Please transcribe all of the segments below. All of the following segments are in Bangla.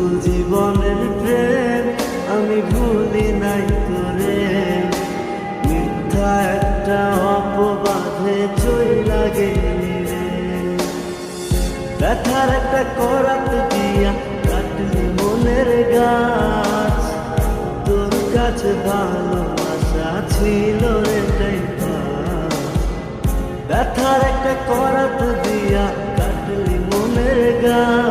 জীবনের প্রেম আমি ভুলি নাই তোরে। মিথ্যা একটা অপবাদে চইলা গেলি রে। ব্যথার একটা করাত দিয়া কাটলি মনের গাছ। তোর কাছে ভালোবাসা ছিল পাস। ব্যথার একটা করাত দিয়া কাটলি মনের গাছ।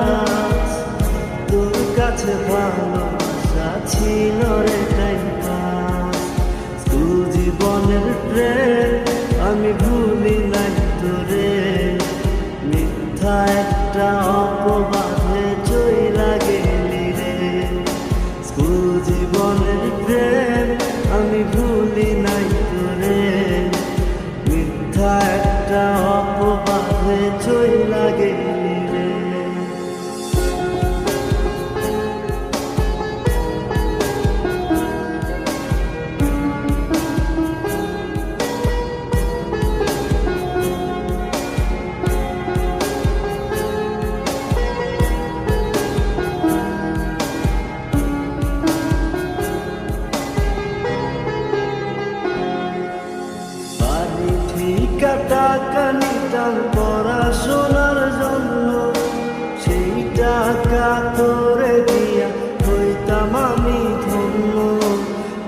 অপবাদে চইলা গেলি রে। বাড়ি ঠিকা নিতাম পড়াশোনার জন্য সেই টাকা তোরে দিয়া হইতাম আমি ধন্য।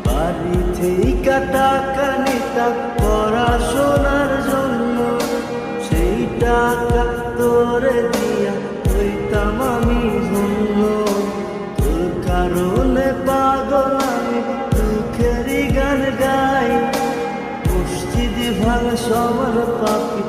বাড়ি ঠিকা টাকা নিতাম পড়াশোনার জন্য সেই টাকা তোরে দিয়া হইতাম আমি ধন্য। তোর কারণে পাগল আমি দুঃখেরই গান গাই। মসজিদি ভাঙা সমান পাপি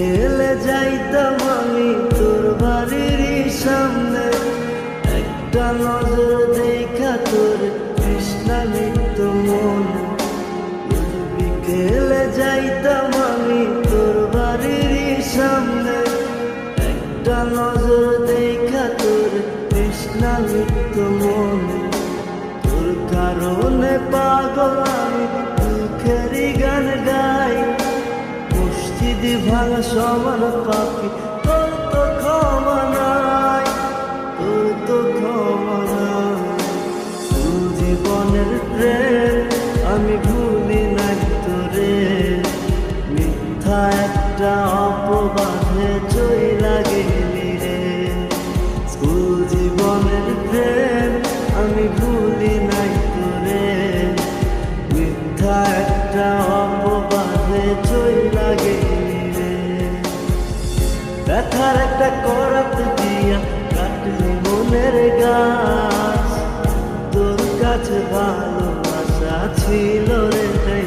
বিকেলে যাইতাম আমি তোর বাড়ির সামনে। একটা নজর দেখা তোর কৃষ্ণা নিত্য মন। বিকেলে যাইতাম আমি তোর বাড়ির সামনে। একটা নজর দেখা তোর কৃষ্ণা নিত্য মন। তোর কারণে পাগল আমি ভাঙা সমান পাপি তোর তো ক্ষমা নাই, তোর তো ক্ষমা নাই। জীবনের প্রেম আমি ভুলি নাই তোরে। মিথ্যা একটা অপবাদে চইলা গেলি রে। স্কুল জীবনের প্রেম আমি ভুলি ব্যথার একটা করাত দিয়া কাটলি মনের গাছ। তোর কাছে ভালোবাসা ছিল রে তাই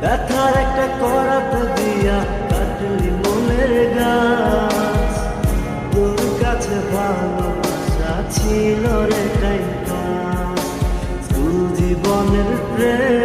ব্যথার একটা করাত দিয়া কাটলি মনের গাছ। তোর কাছে ভালোবাসা ছিল রে তাই জীবনের প্রেম